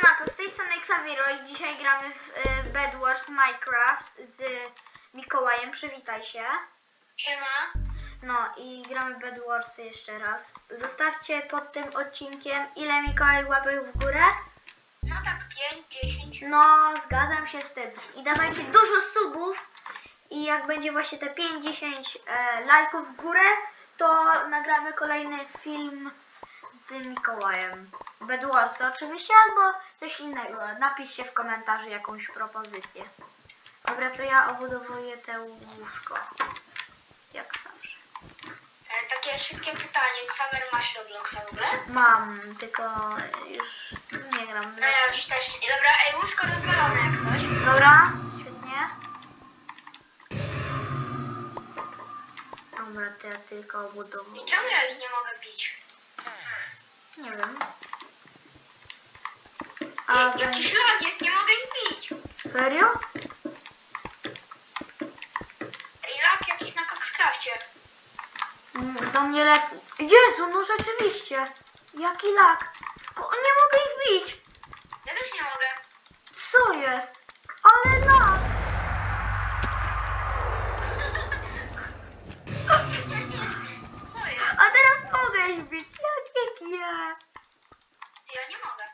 Siemanko, z tej strony Xaviro i dzisiaj gramy w y, Bed Wars Minecraft z Mikołajem, przywitaj się. Siema. No i gramy Bed Warsy jeszcze raz. Zostawcie pod tym odcinkiem ile Mikołaj łapek w górę. No tak 5, 10. No, zgadzam się z tym. I dawajcie dużo subów i jak będzie właśnie te 5-10 e, lajków w górę, to nagramy kolejny film z Mikołajem. Bed Warsy oczywiście, albo coś innego. Napiszcie w komentarzu jakąś propozycję. Dobra, to ja obudowuję te łóżko. Jak zawsze. E, takie szybkie pytanie. Xaver masz Robloxa w ogóle? Mam, tylko już nie gram. No ja już też. nie. Dobra, ej, łóżko rozwalone jak coś. Dobra, świetnie. Dobra, to ja tylko obudowuję. I czemu ja już nie mogę pić? Nie wiem. A, A Jakiś lag jest, nie mogę ich pić. serio? Ej, lag jakiś na Coxcrafcie. Mm, Do mnie lecą. Jezu, no rzeczywiście. Jaki lak. Ko- Nie mogę ich bić. Ja też nie mogę. Co jest? Ale lak. A teraz mogę ich bić. Jakie gie. Ja nie mogę.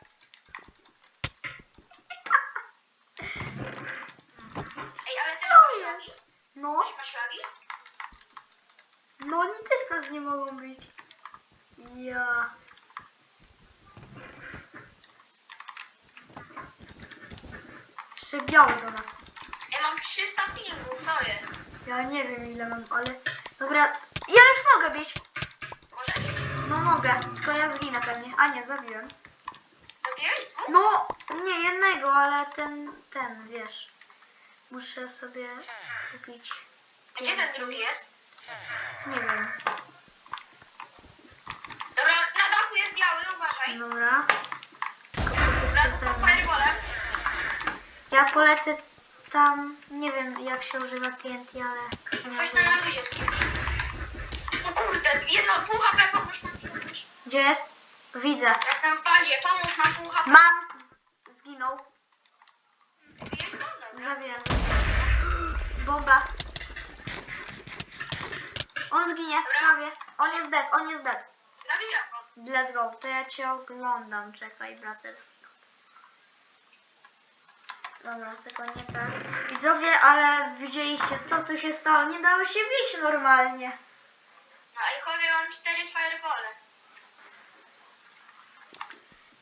Ej, ale ty Co masz jest? lagi? No, Ty masz lagi? no oni też nas nie mogą bić. Ja. Jeszcze biały do nas. Ej, mam 300 pingu, co jest? Ja nie wiem ile mam, ale... Dobra, ja już mogę bić. Może? No mogę, tylko ja zginę pewnie. A nie, zabiłem. Dwóch? No, nie jednego, ale ten, ten, wiesz. Muszę sobie kupić... A Gdzie ten drugi jest? Nie wiem. Dobra, na dachu jest biały, uważaj. Dobra. Dobra, to. Ja polecę tam, nie wiem jak się używa TNT, ale... wiem. na nawyzie O kurde, jedno, pół HP, pomóż nam. Gdzie jest? Widzę. Jestem w bazie, pomóż nam pół HP. Mam! Zginął. No. Zabiłem. Bomba. On zginie, prawie. On jest dead, on jest dead. Zabijam go. Let's go, to ja cię oglądam. Czekaj, braterski. Dobra, tylko nie tak. Widzowie, ale widzieliście co tu się stało? Nie dało się bić normalnie. No i chowie mam cztery fireballe.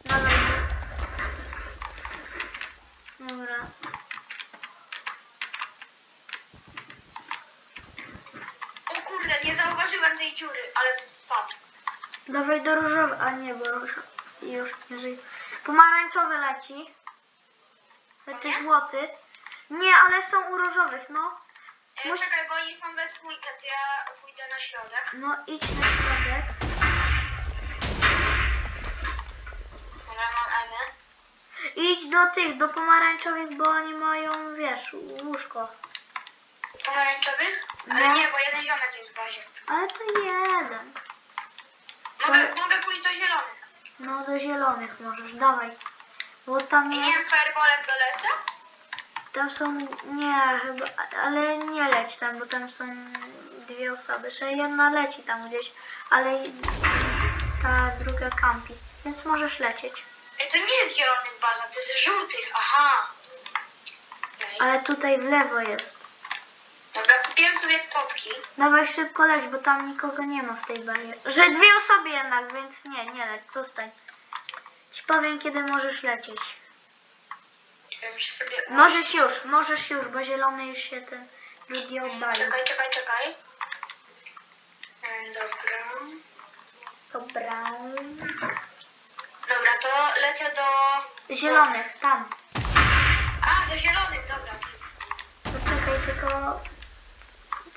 Dobra. Dobra. O kurde, nie zauważyłem tej dziury, ale spadł. Dawaj do różowy. A nie, bo już, już nie żyje. Pomarańczowy leci. Leci Nie? złoty. Nie, ale są u różowych, no. E, Musi- Czekaj, bo oni są we dwójkę, to ja pójdę na środek. No idź na środek. Dobra, mam. Idź do tych, do pomarańczowych, bo oni mają, wiesz, łóżko. Pomarańczowych? No. Ale nie, bo jeden ziomek jest w bazie. Ale to jeden. Mogę, To- mogę pójść do zielonych. No do zielonych możesz, dawaj. Bo tam I nie wiem, jest, fireballem dolecę? tam są, nie, chyba, ale nie leć tam, bo tam są dwie osoby. Jeszcze jedna leci tam gdzieś, ale ta druga kampi. Więc możesz lecieć. Ej, to nie jest zielonych baza, to jest żółtych, aha. Ale tutaj w lewo jest. Dobra, kupiłem sobie topki. Dawaj szybko leć, bo tam nikogo nie ma w tej bazie. Że dwie osoby jednak, więc nie, nie leć, zostań. Ci powiem, kiedy możesz lecieć. Możesz już, możesz już, bo zielony już się ten drugi oddalił. Czekaj, czekaj, czekaj. Dobra. Dobra. Dobra, to lecę do... Zielonych, tam. A, do zielonych, dobra. Poczekaj, tylko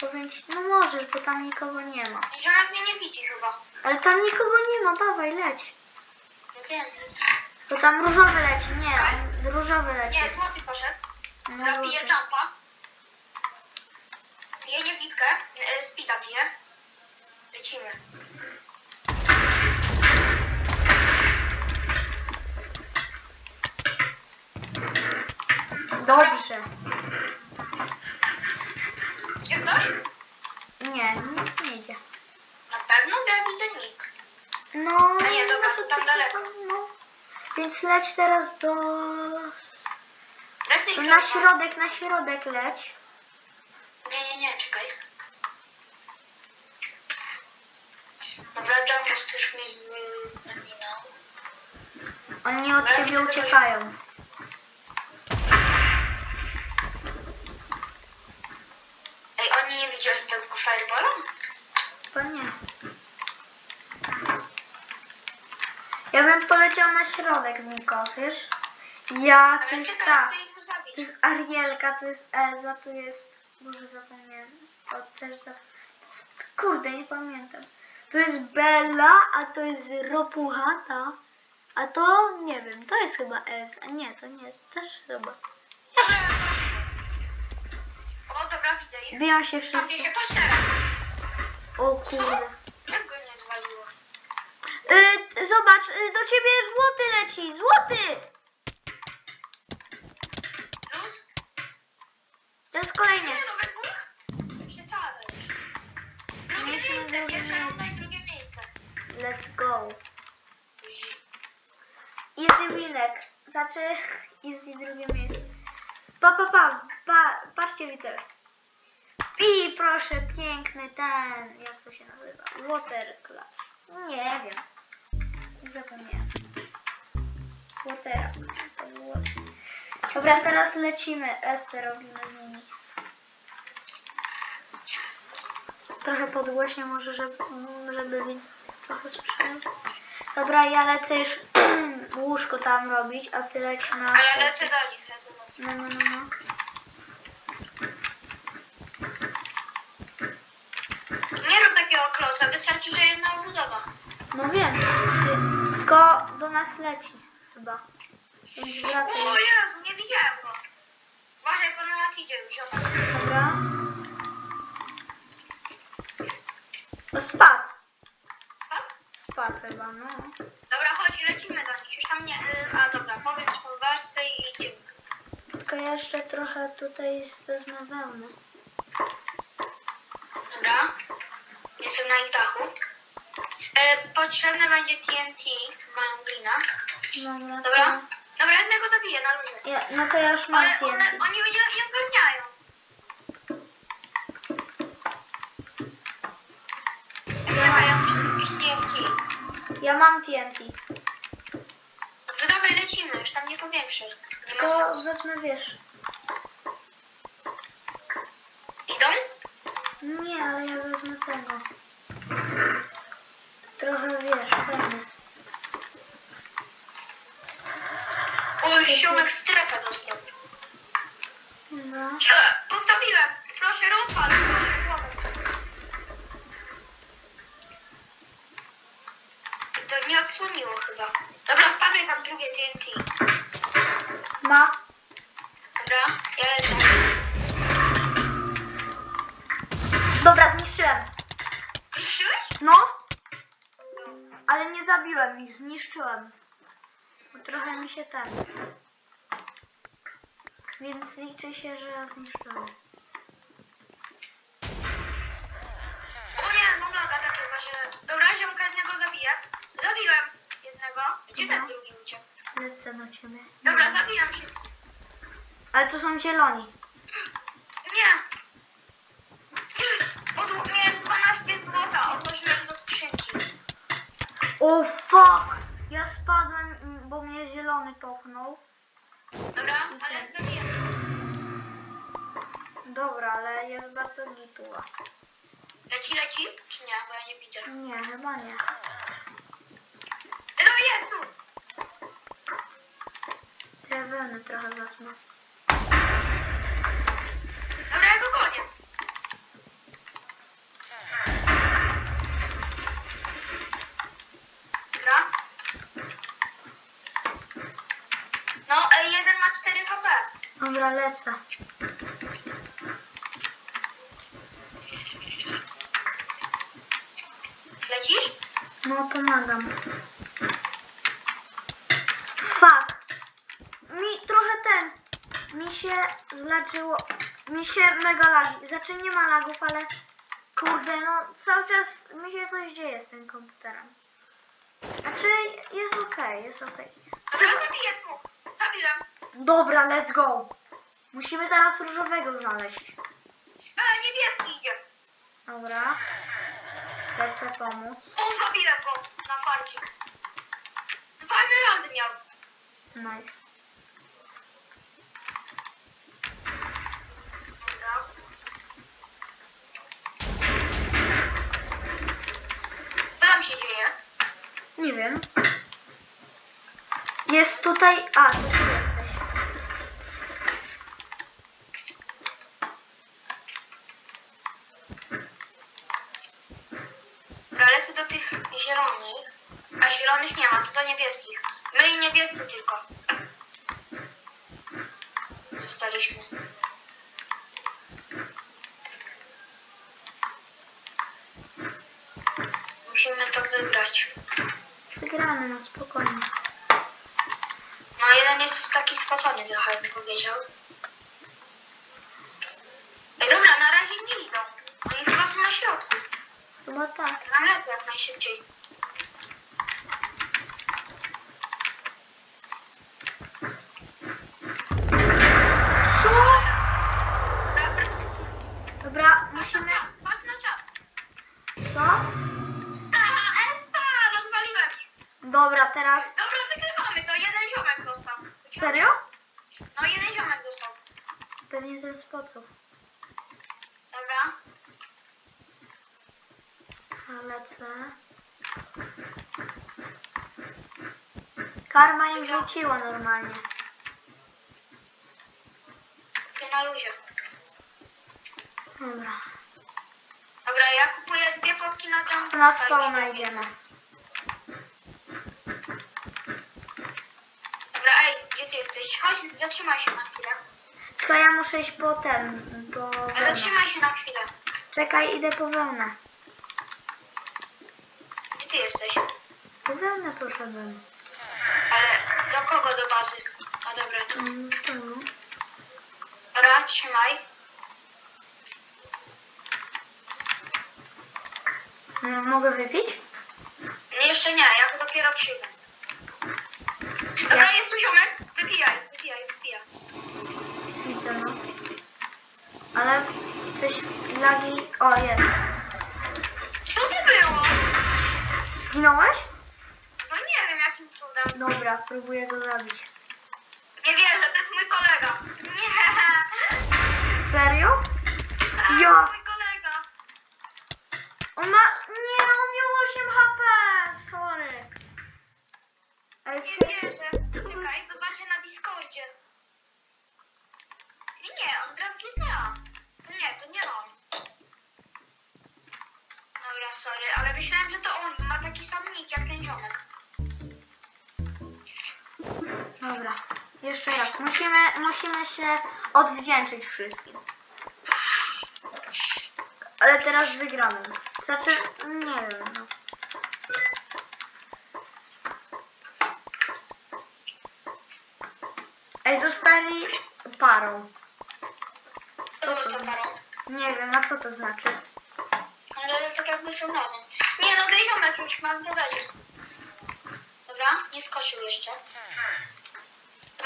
powiem ci, no możesz, bo tam nikogo nie ma. Ziomek mnie nie widzi chyba. Ale tam nikogo nie ma, dawaj, leć. Bo tam różowy leci, nie, on, różowy leci. Nie, złoty poszedł. No, bije żółty. jumpa. Bije niewidkę. E, Speeda bije. Lecimy. Dobrze. Gdzie ktoś? Nie, nic nie idzie. Na pewno ja widzę nikt. No, A nie, dobra, to tam daleko. No. Więc leć teraz do... Lepiej na środek, na środek leć. Nie, nie, nie, czekaj. Dobra, Jumpus też mi zminął. Oni od ciebie uciekają. Ej, oni nie widzieli tego fireballa? To nie. Ja bym poleciał na środek, Niko, wiesz? Ja, to jest ta. To jest Arielka, to jest Elza, to jest... Boże, zapomniałem. To też za... Kurde, nie pamiętam. To jest Bella, a to jest Ropuchata. A to, nie wiem, to jest chyba Elza. Nie, to nie jest, też chyba. O, dobra, widzę ich. Biją się wszyscy. O kurde. Jak go nie zwaliło? Y, zobacz, y, do ciebie złoty leci, złoty! Luz? To jest kolejny. Nie, no we dwóch? Przesadzaj. Drugie Musimy miejsce, drugie pierwsze miejsce. runda i drugie miejsce. Let's go. Easy winek. Znaczy, easy drugie miejsce. Pa, pa, pa, pa patrzcie widzę. I proszę, piękny ten, jak to się nazywa? Water Clash. Nie wiem. Zapomniałem. Watera. Dobra, teraz lecimy. S robimy z nimi. Trochę podgłośnie może, żeby, żeby trochę słyszeli. Dobra, ja lecę już łóżko tam robić, a ty leć na... Ale lecę do nich, lecę do nich. No, no, no, no. Nie rób takiego klosa, wystarczy, że jedna obudowa. No wiem. Tylko do nas leci chyba. Więc O. Jezu, nie widziałem go. Uważaj, bo na nas idzie już. Dobra. O, spadł. Tak? Spadł chyba, no. Dobra, chodź, lecimy do nich. Już tam nie... y, A dobra, powiem tą warstwę i idziemy. Tylko ja jeszcze trochę tutaj wezmę wełnę. Dobra. Jestem na ich dachu. E, potrzebne będzie TNT, mają glina. Dobra. Dobra? Dobra, jednego zabiję na luzie. Ja, no to ja już mam Ale one, TNT. oni mnie nie ogarniają. Czekaj, ja muszę zrobić TNT. Ja mam TNT. No to dawaj, lecimy, już tam nie powiększysz. Nie ma Tylko sensu. wezmę, wiesz. Idą? Nie, ale ja wezmę tego. Trochę, Się ten. Więc liczy się, że ja zniszczyłem. O nie, mam laga takiego, że... Dobra, ziomka jednego zabiję. Zabiłem jednego. Gdzie ten Mhm. drugi uciekł? Lecę do ciebie. Dobra, zabijam się. Ale tu są zieloni. Nie. Od mnie 12 złota odłożyłem do skrzynki. O fuck! Ja spadłem, mm, bo popchnął. Dobra, ale zabiję. Dobra, ale jest bardzo gituła. Leci, leci? Czy nie? Bo ja nie widzę. Nie, chyba nie. No jest tu! Ja wełnę trochę wezmę. Dobra, ja go gonię. Dobra. No, e, jeden ma 4 HP. Dobra, lecę. Lecisz? No, pomagam. Fuck. Mi trochę ten. Mi się zlaczyło, mi się mega lagi, znaczy nie ma lagów, ale kurde, no cały czas mi się coś dzieje z tym komputerem. Znaczy jest okej, jest okej. Zabiję tu. Zabiłem. Dobra, let's go. Musimy teraz różowego znaleźć. E, niebieski idzie. Dobra. Lecę pomóc. O, go na farcie. Fajny rady miał. Nice. Dobra. Co tam się dzieje? Nie wiem. Jest tutaj... A, to ty jesteś. Dobra, lecę do tych zielonych. A zielonych nie ma, to do niebieskich. My i niebiescy tylko. Zostaliśmy. Musimy to wygrać. Wygramy, no spokojnie. No jeden jest taki spocony trochę, bym powiedział. Ej, dobra, na razie nie idą. Oni chyba są na środku. Chyba tak. Nam lecę jak najszybciej. Wróciła normalnie. Ty na luzie. Dobra. Dobra, ja kupuję dwie potki na dom. Na spawna idziemy. Dobra, ej, gdzie ty jesteś? Chodź, zatrzymaj się na chwilę. Czekaj, ja muszę iść po ten, po wełnę. Zatrzymaj się na chwilę. Czekaj, idę po wełnę. Gdzie ty jesteś? Po wełnę poszedłem. Kogo do bazy? A dobra. Mm, tu. Dobra, trzymaj. No, mogę wypić? Nie, jeszcze nie, ja dopiero przyjdę. Dobra, jest tu ziomek. Wypijaj, wypijaj, wypijaj. Widzę, no. Ale coś lagi... O, jest. Co to było? Zginąłeś? No nie wiem, jakim cudem. Dobra, próbuję go zabić. Nie wierzę, to jest mój kolega. Nie. Serio? A, Ja. mój kolega. On ma... Nie, on miał 8 HP! Sorry. Ej, Nie wierzę. Czekaj, zobaczę na Discordzie. Nie, nie, on gra w GTA. To nie, to nie on. Dobra, sorry, ale myślałem, że to on. Ma taki sam nick jak ten ziomek. Dobra, jeszcze raz. Musimy, musimy się odwdzięczyć wszystkim. Ale teraz wygramy. Znaczy, nie wiem, no. Ej, zostali parą. Co to jest parą? Nie wiem, a co to znaczy? Ale tak jakby są razem. Nie, no ten ziomek już ma w dodadzie. Dobra, nie skoczył jeszcze.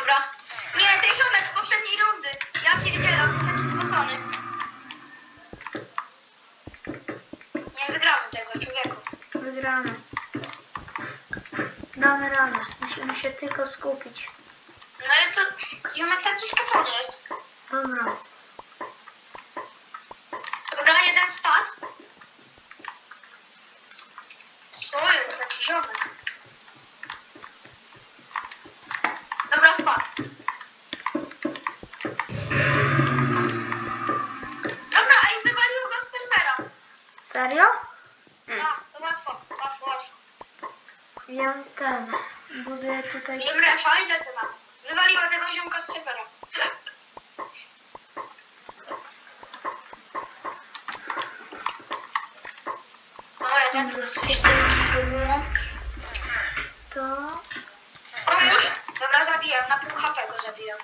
Dobra. Nie, ten ziomek z poprzedniej rundy. Ja pierdzielę, on jest taki. Nie wygramy tego, człowieku. Wygramy. Damy radę. Musimy się tylko skupić. No ale to ziomek taki spokojny jest. Dobra, jeden spadł. O, jest taki ziomek. Dobra, spadł. Dobra, a i wywalił go z serwera. Serio? Tak, to łatwo, łatwo, łatwo. Ja ten. Buduję tutaj. Dobra, fajne to mam. Wywaliła tego ziomka z serwera. Dobra, tak, jeszcze To. Pomóż. Dobra, zabijam, na pół HP go zabijam.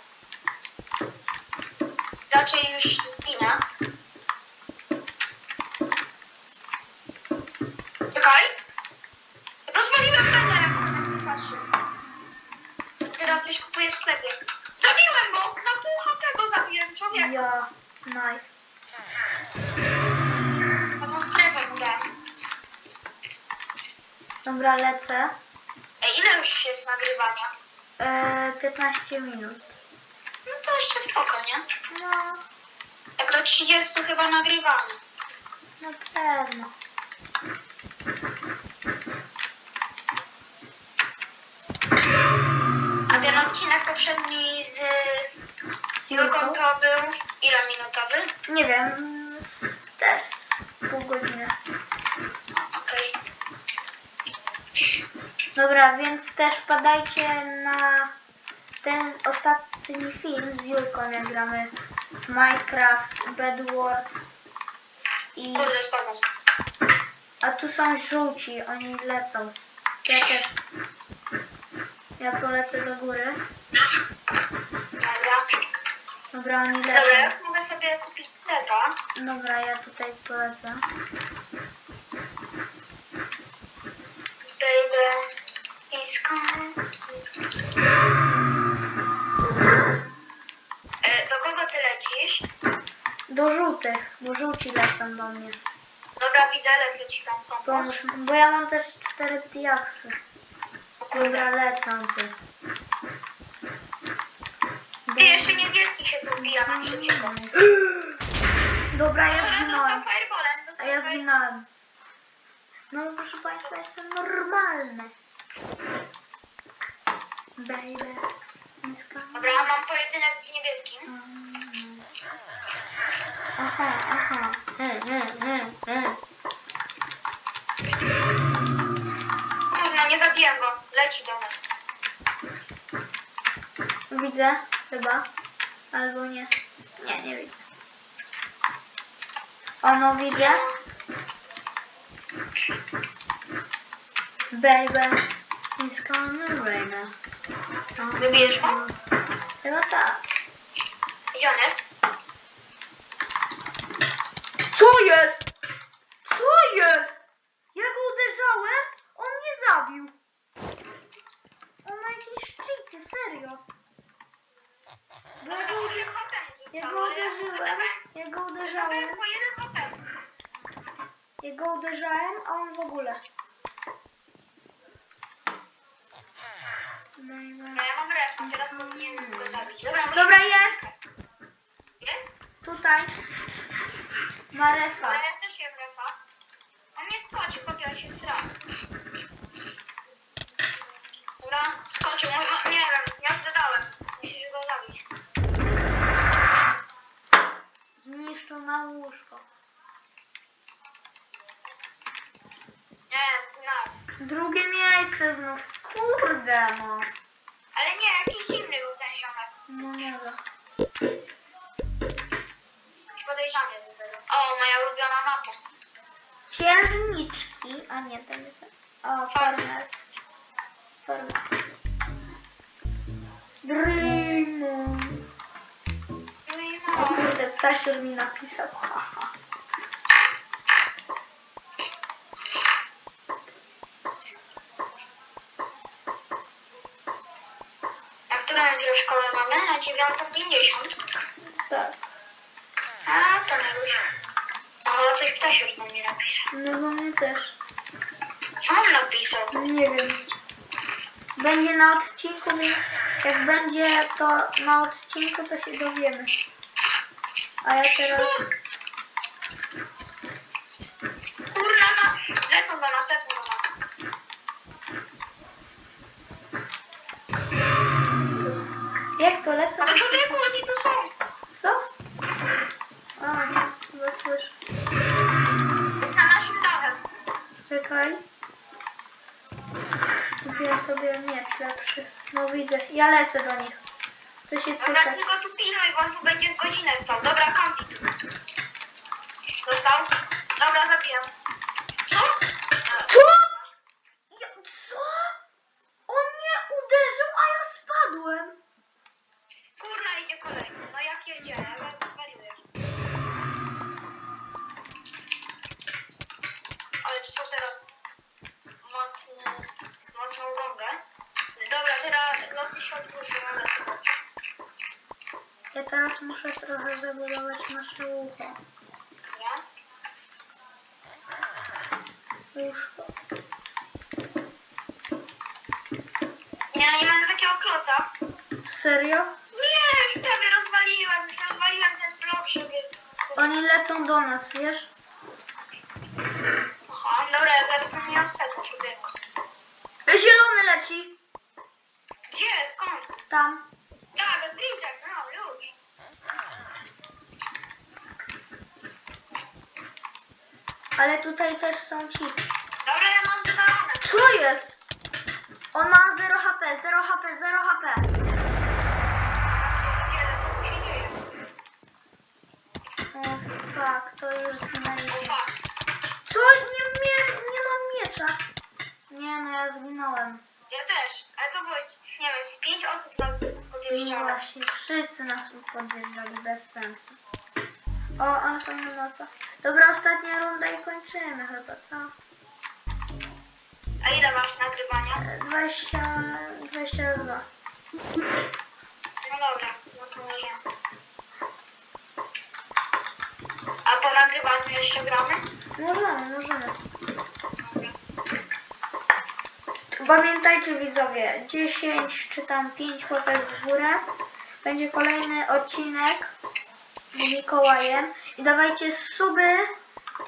Lecę. Ej, ile już jest nagrywania? E, 15 minut. No to jeszcze spoko, nie? No, Jak do 30 chyba nagrywamy. na pewno. A ten odcinek poprzedni z Julką Julką? to był ile minutowy? Nie wiem, też pół godziny. Okej. Dobra, więc też wpadajcie na ten ostatni film z Julką, jak gramy w Minecraft, Bed Wars i... Kurde, spadam. A tu są żółci, oni lecą. Ja też. Ja polecę do góry. Dobra. Dobra, oni Dobra, lecą. jak mogę sobie kupić seta? Dobra, ja tutaj polecę. Coming. E, do kogo ty lecisz? Do żółtych, bo żółci lecą do mnie. Dobra, widzę, lecę ci tam pomóc. Pomóż mi, bo ja mam też cztery diaksy. Dobra, lecą ty. Ty jeszcze niebieski się tu wbija na trzeciego. Dobra, ja Dobra, zginąłem. dostał fireballem, A dostał ja zginąłem. No proszę Państwa, jestem normalny. Baby. Dobra, mam pojedynek z niebieskim. Aha, aha. Mm, mm, mm, mm. Nie zabiłem go. Leci do nas. Widzę, chyba. Albo nie. Nie, nie widzę. Ono widzę. Baby. It's coming right now. Wybijesz go? Chyba tak. Gdzie on jest? Co jest? Co jest? Ja go uderzałem, on mnie zabił. On ma jakieś szczyty, serio. Bo ja go, Jeden HP ja został, go ale ja uderzyłem, ja go To uderzałem, jest po jeden HP. ja go uderzałem, a on w ogóle. No i no. No ja mam respa, teraz powinienem go zabić. Dobra, musimy- Dobra, jest. Jest? Tutaj. Ma jutro szkołę mamy? Na 9.50. Tak. A, to nie już. O, coś Ptasiur na mnie napisał. No bo mnie też. Co on napisał? Nie wiem. Będzie na odcinku, więc jak będzie to na odcinku, to się dowiemy. A ja teraz... Sobie miecz lepszy. No widzę. Ja lecę do nich. Co się Dobra, cyka? tylko tu pilnuj, bo on tu będzie z godzinę stał. Dobra, kampi. Dostał? Dobra, zabijam. Co? Co? łóżko. Nie, no nie będę takiego klota. Serio? Nie, już prawie rozwaliłem, już rozwaliłem ten blok sobie. Oni lecą do nas, wiesz? Aha, dobra, ja zaraz na ostatnio Zielony leci. Gdzie? Skąd? Tam. Tutaj też są ci. Dobra, ja mam wywalone. Co jest? On ma 0 HP, 0 HP, 0 HP. O fuck, to już zginęliśmy. Co? Nie, nie, nie mam miecza. Nie no, ja zginąłem. Ja też, ale to było, nie wiem, z pięć osób nas I podjeżdżało. właśnie wszyscy nas podjeżdżali bez sensu. O, ale to nie noca. Dobra, ostatnia runda i kończymy chyba, co? A ile masz nagrywania? E, 20, 22. No dobra, no to może. A po nagrywaniu jeszcze gramy? Możemy, możemy. Pamiętajcie widzowie, 10 czy tam 5 łapek w górę. Będzie kolejny odcinek Mikołajem. I dawajcie suby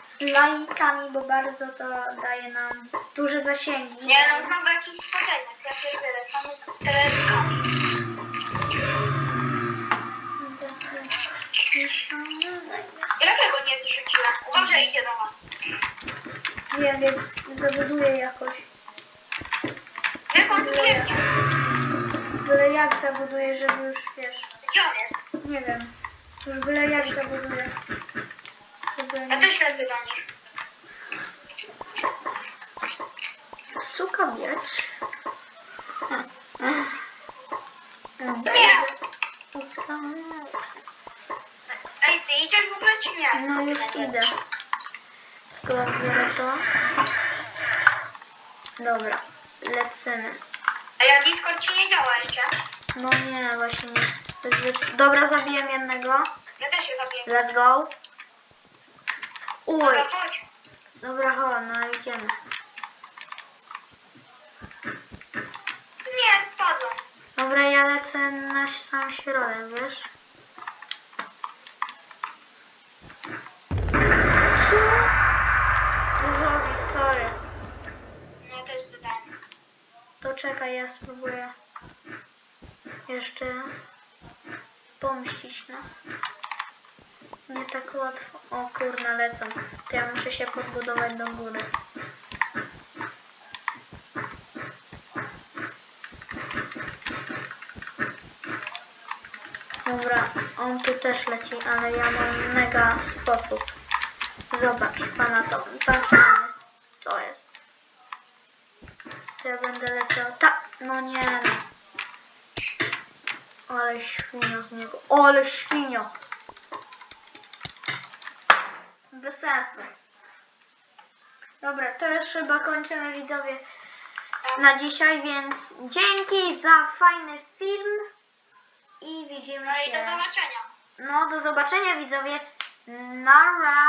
z lajkami, bo bardzo to daje nam duże zasięgi. Nie no, znowu jakiś spodzeniec, ja pierdzielę, same z telewizorami. Jakiego nie zrzuciłem? Uważaj, idzie do was. Wiem, więc zabuduję jakoś. Jak on tu biegnie? Byle jak zabuduję, żeby już wiesz. Gdzie on jest? Nie wiem. Już byle jak zabuduję. Żeby Ja nie... też lecę do nich. Suka. Nie! Ej, ty idziesz w ogóle czy nie? No już idę. Tylko biorę to. Dobra, lecimy. A ja Discord ci nie działa jeszcze. No nie, właśnie nie. Dobra, zabiłem jednego. Ja też się zabiję. Let's go. Uj, Dobra, chodź. dobra, chodź, no idziemy. Nie, spadłem. Dobra, ja lecę na sam środek, wiesz? Co? Różowi, sorry. No też dodałem. To czekaj, ja spróbuję jeszcze pomścić nas. Nie tak łatwo. O kurna, lecą. To ja muszę się podbudować do góry. Dobra, on tu też leci, ale ja mam mega sposób. Zobacz, pana to. Patrzcie, co jest. To ja będę leciał. Ta, no nie. no. Ale świnio z niego. Ale świnio. Bez sensu. Dobra, to już chyba kończymy widzowie na dzisiaj, więc dzięki za fajny film i widzimy No i do się. zobaczenia. No, do zobaczenia widzowie. Nara.